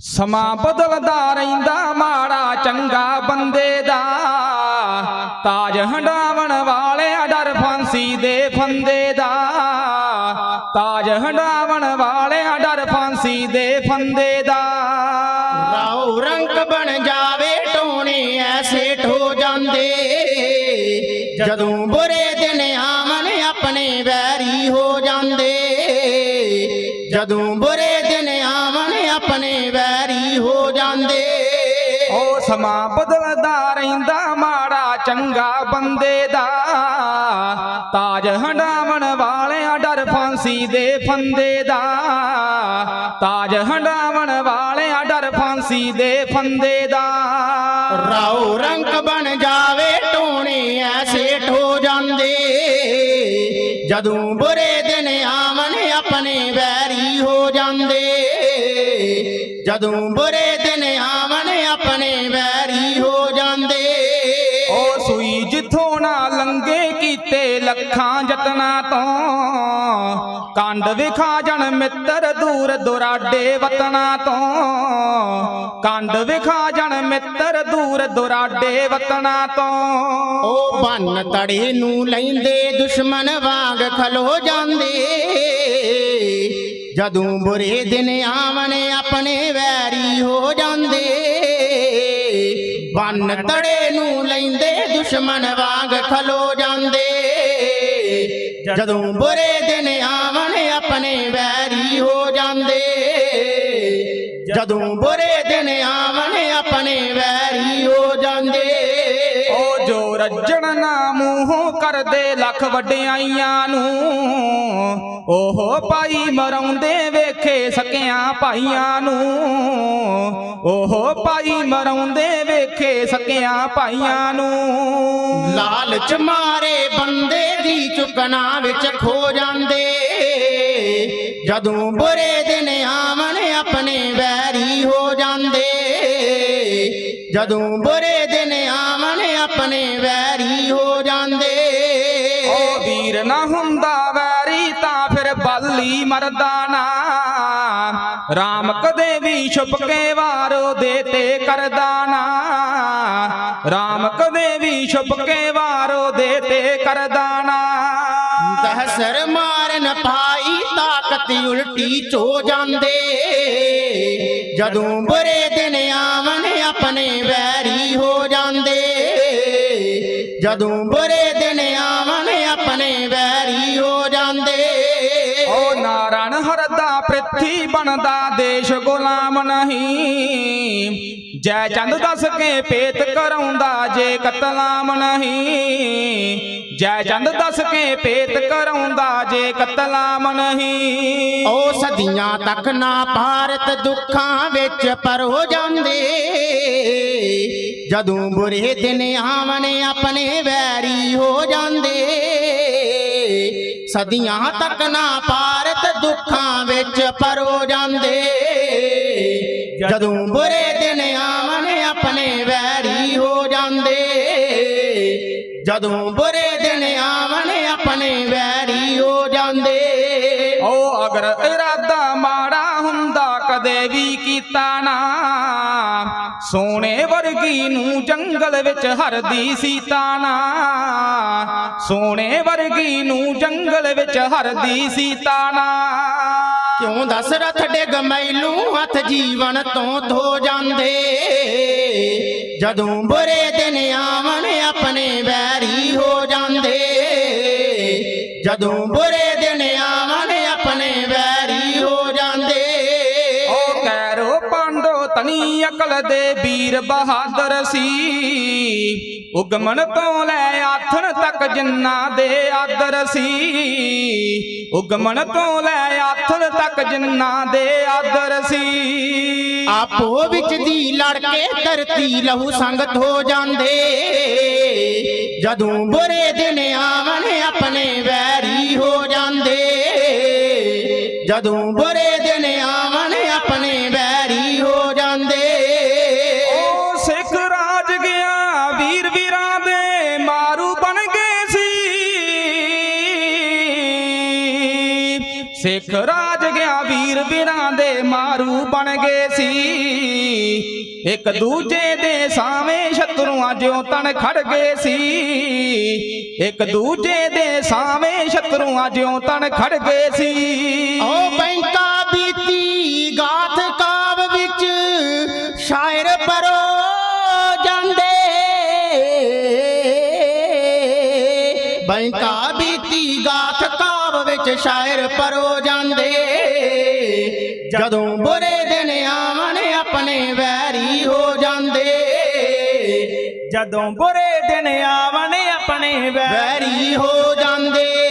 ਸਮਾਂ ਬਦਲਦਾ ਰਹਿੰਦਾ, ਮਾੜਾ ਚੰਗਾ ਬੰਦੇ ਦਾ। ਤਾਜ ਹੰਡਾਵਣ ਵਾਲਿਆ ਡਰ ਫਾਂਸੀ ਦੇ ਫੰਦੇ ਦਾ। ਤਾਜ ਹੰਡਾਵਣ ਵਾਲਿਆ ਡਰ ਫਾਂਸੀ ਦੇ ਫੰਦੇ ਦਾ। ਰਾਉ ਰੰਗ ਬਣ ਜਾਵੇ ਟੋਣੇ, ਐਸੇ ਠੋ ਜਾਂਦੇ। ਜਦੋਂ ਬੁਰੇ ਦਿਨ ਆਵਣ ਜਾਂਦੇ ਉਹ ਸਮਾਂ ਬਦਲਦਾ ਰਹਿੰਦਾ ਮਾੜਾ ਚੰਗਾ ਬੰਦੇ ਦਾ। ਤਾਜ ਹੰਡਾਵਣ ਵਾਲਿਆ ਡਰ ਫਾਂਸੀ ਦੇ ਫੰਦੇ ਦਾ। ਤਾਜ ਹੰਡਾਵਣ ਵਾਲਿਆ ਡਰ ਫਾਂਸੀ ਦੇ ਫੰਦੇ ਦਾ। ਰਾਉ ਰੰਗ ਬਣ ਜਾਵੇ ਟੋਣੇ ਐਸੇ ਠੋ ਜਾਂਦੇ। ਜਦੋਂ ਬੁਰੇ ਦਿਨ ਆਵਣ ਆਪਣੇ ਵੈਰੀ ਹੋ ਜਾਂਦੇ। ਜਦੋਂ ਬੁਰੇ ਦਿਨ ਲੱਖਾਂ ਯਤਨਾਂ ਤੋਂ ਕੰਡ ਵਿਖਾ ਜਣ ਮਿੱਤਰ ਦੂਰ ਦੁਰਾਡੇ ਵਤਨਾਂ ਤੋਂ ਕੰਡ ਵਿਖਾ ਜਣ ਮਿੱਤਰ ਦੂਰ ਦੁਰਾਡੇ ਵਤਨਾਂ ਤੋਂ ਉਹ ਬੰਨ ਤੜੇ ਨੂੰ ਲੈਂਦੇ ਦੁਸ਼ਮਣ ਵਾਂਗ ਖਲੋ ਜਾਂਦੇ। ਜਦੋਂ ਬੁਰੇ ਦਿਨ ਆਵਣ ਆਪਣੇ ਵੈਰੀ ਹੋ ਜਾਂਦੇ। ਬੰਨ ਤੜੇ ਨੂੰ ਲੈਂਦੇ ਦੁਸ਼ਮਣ ਵਾਂਗ ਖਲੋ ਜਾਂਦੇ। ਜਦੋਂ ਬੁਰੇ ਦਿਨ ਆਵਣ ਆਪਣੇ ਵੈਰੀ ਹੋ ਜਾਂਦੇ। ਜਦੋਂ ਬੁਰੇ ਦਿਨ ਆਵਣ ਆਪਣੇ ਵੈਰੀ ਹੋ ਜਾਂਦੇ। ਉਹ ਜੋ ਰੱਜਣ ਨਾ ਮੂੰਹੋਂ ਕਰਦੇ ਲੱਖ ਵਡਿਆਈਆਂ ਨੂੰ ਉਹ ਪਾਈ ਮਰਾਉਂਦੇ ਵੇਖੇ ਸਕਿਆਂ ਭਾਈਆਂ ਨੂੰ। ਉਹ ਪਾਈ ਮਰਾਉਂਦੇ ਵੇਖੇ ਸਕਿਆਂ ਭਾਈਆਂ ਨੂੰ। ਲਾਲਚ ਮਾਰੇ ਬੰਦੇ ਦੀ ਵਿੱਚ ਖੋ ਜਾਂਦੇ। ਜਦੋਂ ਬੁਰੇ ਦਿਨ ਆਵਣ, ਆਪਣੇ ਵੈਰੀ ਹੋ ਜਾਂਦੇ। ਜਦੋਂ ਬੁਰੇ ਦਿਨ ਆਵਣ, ਆਪਣੇ ਵੈਰੀ ਹੋ ਜਾਂਦੇ। ਉਹ ਵੀਰ ਨਾ ਹੁੰਦਾ ਵੈਰੀ, ਤਾਂ ਫਿਰ ਬਾਲੀ ਮਰਦਾ ਨਾ। ਰਾਮ ਕਦੇ ਵੀ ਛੁਪ ਕੇ ਵਾਰੋ ਦੇ ਤੇ ਕਰਦਾ ਨਾ। ਰਾਮ ਕਦੇ ਵੀ ਛੁਪ ਕੇ ਵਾਰੋ ਦੇ ਤੇ ਕਰਦਾ ਨਾ। ਦਹਸਰ ਮਾਰਨ ਪਾਈ ਤਾਕਤ ਉਲਟੀ ਚੋ ਜਾਂਦੇ। ਜਦੋਂ ਬੁਰੇ ਦਿਨ ਆਵਣ, ਆਪਣੇ ਵੈਰੀ ਹੋ ਜਾਂਦੇ। ਜਦੋਂ ਬੁਰੇ ਦਿਨ ਆਵਣ, ਆਪਣੇ ਵੈਰੀ ਹੋ ਜਾਂਦੇ। ਓ ਨਾਰਾਇਣ ਹਰਦਾ ਪ੍ਰਿਥੀ ਬਣਦਾ, ਦੇਸ਼ ਗੁਲਾਮ ਨਹੀਂ। ਜੈ ਚੰਦ ਦੱਸ ਕੇ ਪੇਤ ਕਰਾਉਂਦਾ, ਜੇ ਕਤਲਾਮ ਨਹੀਂ ਜੈ ਚੰਦ ਦੱਸ ਕੇ ਪੇਤ ਕਰਾਉਂਦਾ, ਜੇ ਕਤਲਾਮ ਨਹੀਂ ਉਹ ਸਦੀਆਂ ਤੱਕ ਨਾ ਭਾਰਤ ਦੁੱਖਾਂ ਵਿੱਚ ਪਰ ਹੋ ਜਾਂਦੇ। ਜਦੋਂ ਬੁਰੇ ਦਿਨ ਆਵਣ, ਆਪਣੇ ਵੈਰੀ ਹੋ ਜਾਂਦੇ। ਸਦੀਆਂ ਤੱਕ ਨਾ ਭਾਰਤ ਦੁੱਖਾਂ ਵਿੱਚ ਪਰ ਹੋ ਜਾਂਦੇ। ਜਦੋਂ ਬੁਰੇ ਦਿਨ ਆਵਣ, ਆਪਣੇ ਵੈਰੀ ਹੋ ਜਾਂਦੇ। ਜਦੋਂ ਬੁਰੇ ਦਿਨ ਆਵਣ, ਆਪਣੇ ਵੈਰੀ ਹੋ ਜਾਂਦੇ। ਓ ਅਗਰ ਇਰਾਦਾ ਮਾੜਾ ਹੁੰਦਾ, ਕਦੇ ਵੀ ਕੀਤਾ ਨਾ। ਸੋਨੇ ਵਰਗੀ ਨੂੰ ਜੰਗਲ ਵਿੱਚ ਹਰਦੀ ਸੀਤਾ ਨਾ। ਸੋਨੇ ਵਰਗੀ ਨੂੰ ਜੰਗਲ ਵਿੱਚ ਹਰਦੀ ਸੀਤਾ ਨਾ। ਕਿਉਂ ਦਸਰਥ ਡਿਗ ਮੈਲੂ ਹੱਥ ਜੀਵਨ ਤੋਂ ਧੋ ਜਾਂਦੇ? ਜਦੋਂ ਬੁਰੇ ਦਿਨ ਆਵਣ, ਆਪਣੇ ਵੈਰੀ ਹੋ ਜਾਂਦੇ। ਜਦੋਂ ਬੁਰੇ ਦਿਨ ਆਵਣ, ਆਪਣੇ ਵੈਰੀ ਹੋ ਜਾਂਦੇ। ਉਹ ਕੈਰੋ ਪਾਂਡੋ ਤਣੀ ਅਕਲ ਦੇ ਵੀਰ ਬਹਾਦਰ ਸੀ। ਉਗਮਣ ਤੋਂ ਲੈ ਆਥਣ ਤੱਕ ਜਿੰਨਾ ਦੇ ਆਦਰ ਸੀ। ਉਗਮਣ ਤੋਂ ਲੈ ਆਥਣ ਤੱਕ ਜਿੰਨਾ ਦੇ ਆਦਰ ਸੀ। ਆਪੋ ਵਿੱਚ ਦੀ ਲੜ ਕੇ ਧਰਤੀ ਲਹੂ ਸੰਗਤ ਹੋ ਜਾਂਦੇ। ਜਦੋਂ ਬੁਰੇ ਦਿਨ ਆਵਣ, ਆਪਣੇ ਵੈਰੀ ਹੋ ਜਾਂਦੇ। ਜਦੋਂ ਬੁਰੇ ਸਿੱਖ ਰਾਜ ਗਿਆ ਵੀਰ ਵੀਰਾਂ ਦੇ ਮਾਰੂ ਬਣ ਗਏ ਸੀ। ਇੱਕ ਦੂਜੇ ਦੇ ਸਾਵੇਂ ਸ਼ਤਰੂਆਂ ਜਿਉਂ ਤਣ ਖੜ ਗਏ ਸੀ। ਇੱਕ ਦੂਜੇ ਦੇ ਸਾਵੇਂ ਸ਼ਤਰੂਆਂ ਜਿਉਂ ਤਣ ਖੜ ਗਏ ਸੀ। ਓ ਬੈਂਕਾ ਬੀਤੀ ਗਾਥ ਕਾਵ ਵਿੱਚ ਸ਼ਾਇਰ ਪਰੋ ਜਾਂਦੇ। ਬੈਂਕਾ ਬੀਤੀ ਗਾਥ ਕਾਵ ਵਿੱਚ ਸ਼ਾਇਰ ਪਰੋ ਜਾਂਦੇ। ਜਦੋਂ ਬੁਰੇ ਦਿਨ ਆਵਣ ਆਪਣੇ ਵੈਰੀ ਹੋ ਜਾਂਦੇ। ਜਦੋਂ ਬੁਰੇ ਦਿਨ ਆਵਣ ਆਪਣੇ ਵੈਰੀ ਹੋ ਜਾਂਦੇ।